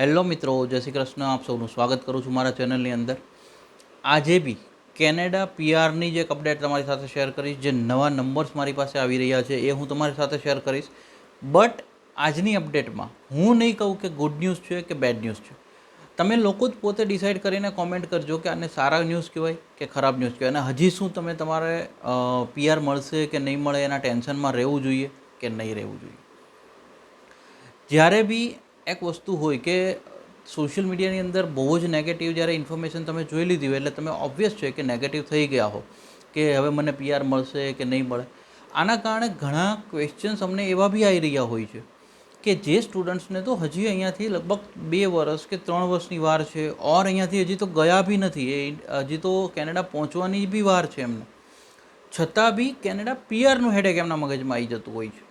Hello મિત્રો, જય શ્રી કૃષ્ણ. આપ સૌનું સ્વાગત કરું છું મારા ચેનલની અંદર. આજે બી કેનેડા પીઆરની જે એક અપડેટ તમારી સાથે શેર કરીશ, જે નવા નંબર્સ મારી પાસે આવી રહ્યા છે એ હું તમારી સાથે શેર કરીશ. બટ આજની અપડેટમાં હું નહીં કહું કે ગુડ ન્યૂઝ છે કે બેડ ન્યૂઝ છે. તમે લોકો જ પોતે ડિસાઇડ કરીને કોમેન્ટ કરજો કે આને સારા ન્યૂઝ કહેવાય કે ખરાબ ન્યૂઝ કહેવાય. અને હજી શું તમે તમારે પીઆર મળશે કે નહીં મળે એના ટેન્શનમાં રહેવું જોઈએ કે નહીં રહેવું જોઈએ. જ્યારે બી એક વસ્તુ હોય કે સોશિયલ મીડિયાની અંદર બહુ જ નેગેટિવ જ્યારે ઇન્ફોર્મેશન તમે જોઈ લીધી હોય એટલે તમે ઓબ્વિયસ છે કે નેગેટિવ થઈ ગયા હો, કે હવે મને પીઆર મળશે કે નહીં મળે. આના કારણે ઘણા ક્વેશ્ચન્સ અમને એવા બી આવી રહ્યા હોય છે કે જે સ્ટુડન્ટ્સને તો હજી અહીંયાથી લગભગ બે વર્ષ કે ત્રણ વર્ષની વાર છે ઓર અહીંયાથી હજી તો ગયા બી નથી, એ હજી તો કેનેડા પહોંચવાની બી વાર છે એમને. છતાં બી કેનેડા પીઆરનું હેડેક એમના મગજમાં આવી જતું હોય છે.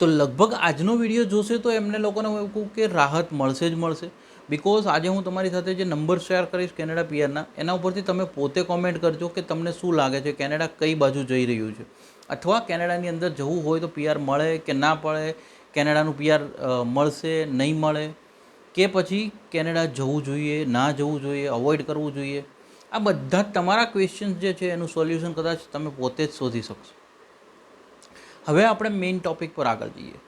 તો લગભગ આજનો વીડિયો જોશે તો એમને લોકોને હું કહું કે રાહત મળશે જ મળશે. બિકોઝ આજે હું તમારી સાથે જે નંબર શેર કરીશ કેનેડા પીઆરના એના ઉપરથી તમે પોતે કોમેન્ટ કરજો કે તમને શું લાગે છે કેનેડા કઈ બાજુ જઈ રહ્યું છે. અથવા કેનેડાની અંદર જવું હોય તો પીઆર મળે કે ના પડે કેનેડાનું પીઆર મળશે, નહીં મળે, કે પછી કેનેડા જવું જોઈએ, ના જવું જોઈએ અવોઇડ કરવું જોઈએ. આ બધા તમારા ક્વેશ્ચન્સ જે છે એનું સોલ્યુશન કદાચ તમે પોતે જ શોધી શકશો. હવે આપણે મેઇન ટોપિક પર આગળ જઈએ.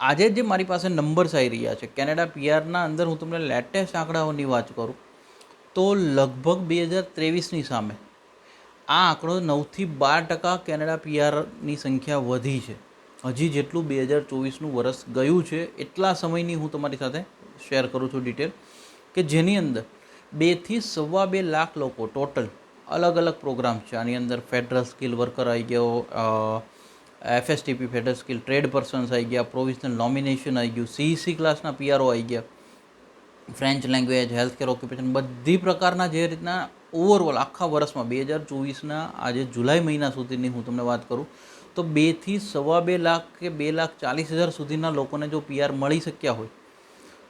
આજે જે મારી પાસે નંબર્સ આવી રહ્યા છે કેનેડા પીઆરના અંદર હું તમને લેટેસ્ટ આંકડાઓની વાત કરું, તો લગભગ બે હજાર ત્રેવીસની સામે આ આંકડો નવથી બાર ટકા કેનેડા પીઆરની સંખ્યા વધી છે. હજી જેટલું બે હજાર ચોવીસનું વર્ષ ગયું છે, એટલા સમયની હું તમારી સાથે શેર કરું છું ડિટેલ કે જેની અંદર બેથી સવા બે લાખ લોકો ટોટલ અલગ અલગ પ્રોગ્રામ છે. આની અંદર ફેડરલ સ્કિલ વર્કર આવી ગયો FSTP federal skill trade persons આવી ગયા પ્રોવિઝનલ નોમિનેશન આવી ગયું સીઈસી ક્લાસના પીઆરઓ આવી ગયા. ફ્રેન્ચ લેંગ્વેજ હેલ્થકેર ઓક્યુપેશન બધી પ્રકારના જે રીતના ઓવરઓલ આખા વર્ષમાં બે હજાર ચોવીસના આજે જુલાઈ મહિના સુધીની હું તમને વાત કરું, તો બેથી સવા બે લાખ કે બે લાખ ચાલીસ હજાર સુધીના લોકોને જો પીઆર મળી શક્યા હોય,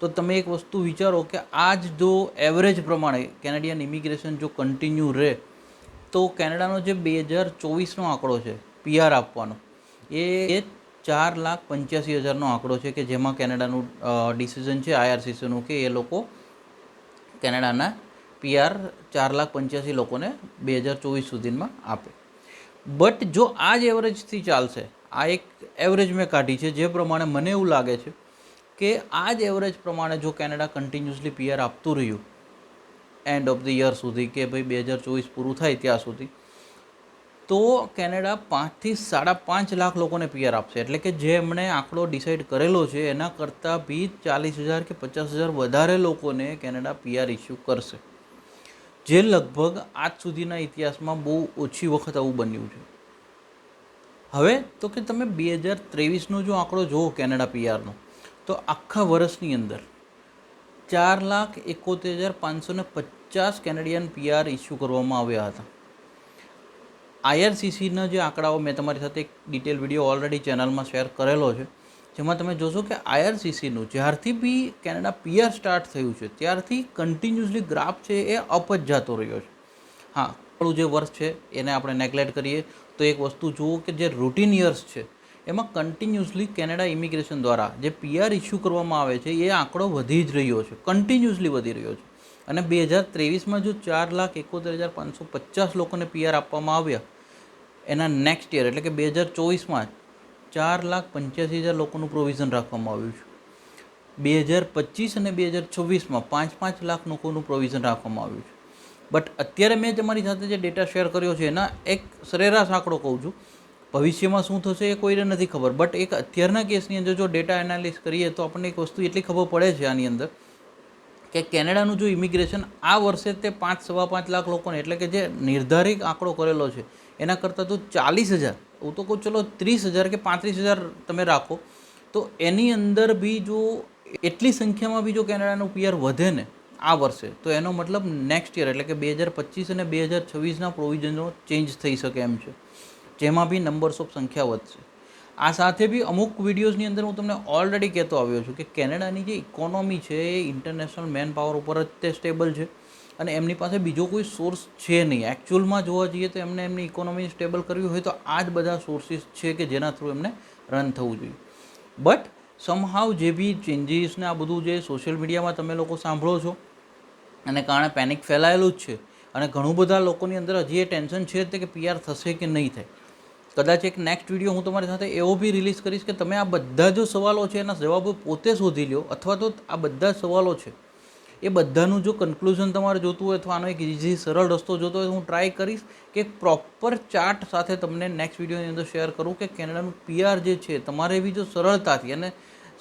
તો તમે એક વસ્તુ વિચારો કે આ જ જો એવરેજ પ્રમાણે કેનેડિયન ઇમિગ્રેશન જો કન્ટિન્યુ રહે, તો કેનેડાનો જે બે હજાર ચોવીસનો આંકડો છે પીઆર આપવાનો એ ચાર લાખ પંચ્યાસી હજારનો આંકડો છે કે જેમાં કેનેડાનું ડિસિઝન છે, આઈઆરસીસીનું કે એ લોકો કેનેડાના પીઆર ચાર લાખ પંચ્યાસી લોકોને બે હજાર ચોવીસ સુધીમાં આપે. બટ જો આ જ એવરેજથી ચાલશે, આ એક એવરેજ મેં કાઢી છે, જે પ્રમાણે મને એવું લાગે છે કે આ જ એવરેજ પ્રમાણે જો કેનેડા કન્ટિન્યુઅસલી પીઆર આપતું રહ્યું એન્ડ ઓફ ધ યર સુધી કે ભાઈ બે હજાર ચોવીસ પૂરું થાય ત્યાં સુધી તો કેનેડા પાંચથી સાડા પાંચ લાખ લોકોને પીઆર આપશે. એટલે કે જે એમણે આંકડો ડિસાઇડ કરેલો છે, એના કરતાં બી ચાલીસ હજાર કે પચાસ હજાર વધારે લોકોને કેનેડા પીઆર ઇસ્યુ કરશે. જે લગભગ આજ સુધીના ઇતિહાસમાં બહુ ઓછી વખત આવું બન્યું છે. હવે તો કે તમે બે હજાર ત્રેવીસનો જો આંકડો જુઓ કેનેડા પીઆરનો તો આખા વર્ષની અંદર ચાર લાખ એકોતેર હજાર પાંચસો પચાસ કેનેડિયન પીઆર ઇસ્યુ કરવામાં આવ્યા હતા. આઈઆરસીસીના જે આંકડાઓ મેં તમારી સાથે એક ડિટેલ વીડિયો ઓલરેડી ચેનલમાં શેર કરેલો છે, જેમાં તમે જોશો કે આઈઆરસીસીનું જ્યારથી બી કેનેડા પીઆર સ્ટાર્ટ થયું છે, ત્યારથી કન્ટિન્યુઅસલી ગ્રાફ છે એ અપ જ જતો રહ્યો છે. હા, આપણું જે વર્ષ છે એને આપણે નેગ્લેક્ટ કરીએ, તો એક વસ્તુ જુઓ કે જે રૂટીન યર્સ છે, એમાં કન્ટિન્યુઅસલી કેનેડા ઇમિગ્રેશન દ્વારા જે પીઆર ઇસ્યુ કરવામાં આવે છે, એ આંકડો વધી જ રહ્યો છે કન્ટિન્યુઅસલી વધી રહ્યો છે. અને બે હજાર ત્રેવીસમાં જો ચાર લાખ એકોતેર હજાર પાંચસો પચાસ લોકોને પીઆર આપવામાં આવ્યા, એના નેક્સ્ટ યર એટલે કે બે હજાર ચોવીસમાં ચાર લાખ પંચ્યાસી હજાર લોકોનું પ્રોવિઝન રાખવામાં આવ્યું છે. બે હજાર પચીસ અને બે હજાર છવ્વીસમાં પાંચ પાંચ લાખ લોકોનું પ્રોવિઝન રાખવામાં આવ્યું છે. બટ અત્યારે મેં તમારી સાથે જે ડેટા શેર કર્યો છે, એના એક સરેરાશ આંકડો કહું છું. ભવિષ્યમાં શું થશે એ કોઈને નથી ખબર. બટ એક અત્યારના કેસની અંદર જો ડેટા એનાલિસ કરીએ તો આપણને એક વસ્તુ એટલી ખબર પડે છે આની અંદર કે કેનેડાનું જો ઇમિગ્રેશન આ વર્ષે તે પાંચ, સવા પાંચ લાખ લોકોને, એટલે કે જે નિર્ધારિત આંકડો કરેલો છે, એના કરતાં તો ચાલીસ હજાર હું તો કહું ચલો ત્રીસ હજાર કે પાંત્રીસ હજાર તમે રાખો, તો એની અંદર બી જો એટલી સંખ્યામાં બી જો કેનેડાનું પીઆર વધે ને આ વર્ષે, તો એનો મતલબ નેક્સ્ટ યર એટલે કે બે હજાર પચીસ અને બે હજાર છવ્વીસના પ્રોવિઝનો ચેન્જ થઈ શકે એમ છે, જેમાં બી નંબર્સ ઓફ સંખ્યા વધશે. આ સાથે બી અમુક વિડીયોઝની અંદર હું તમને ઓલરેડી કહેતો આવ્યો છું કે કેનેડાની જે ઇકોનોમી છે, એ ઇન્ટરનેશનલ મેન પાવર ઉપર જ તે સ્ટેબલ છે. અને એમની પાસે બીજો કોઈ સોર્સ છે નહીં. એકચ્યુઅલમાં જોવા જઈએ તો એમને એમની ઇકોનોમી સ્ટેબલ કરવી હોય તો આ જ બધા સોર્સિસ છે કે જેના થ્રુ એમને રન થવું જોઈએ. બટ સમહાવ જે બી ચેન્જીસ ને આ બધું જે સોશિયલ મીડિયામાં તમે લોકો સાંભળો છો, અને કારણે પેનિક ફેલાયેલું જ છે, અને ઘણું બધા લોકોની અંદર હજી એ ટેન્શન છે તે કે પીઆર થશે કે નહીં થાય. કદાચ એક નેક્સ્ટ વીડિયો હું તમારી સાથે એવો બી રિલીઝ કરીશ કે તમે આ બધા જો સવાલો છે એના જવાબો પોતે શોધી લ્યો અથવા તો આ બધા સવાલો છે, એ બધાનું જો કન્ક્લુઝન તમારે જોતું હોય અથવા આનો એક ઇઝી સરળ રસ્તો જોતો હોય હું ટ્રાય કરીશ કે પ્રોપર ચાર્ટ સાથે તમને નેક્સ્ટ વિડીયોની અંદર શેર કરું કે કેનેડાનું પીઆર જે છે, તમારે બી જો સરળતાથી અને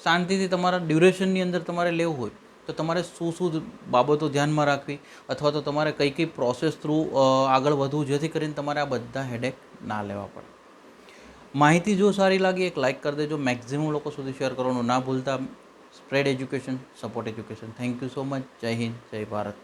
શાંતિથી તમારા ડ્યુરેશનની અંદર તમારે લેવું હોય, તો તમારે શું શું બાબતો ધ્યાનમાં રાખવી અથવા તો તમારે કઈ કઈ પ્રોસેસ થ્રુ આગળ વધવું જેથી કરીને તમારે આ બધા હેડેક ના લેવા પડે. માહિતી જો સારી લાગી, એક લાઇક કરી દેજો. મેક્ઝિમમ લોકો સુધી શેર કરવાનું ના ભૂલતા. Spread education support education thank you so much જય હિન્દ, જય ભારત.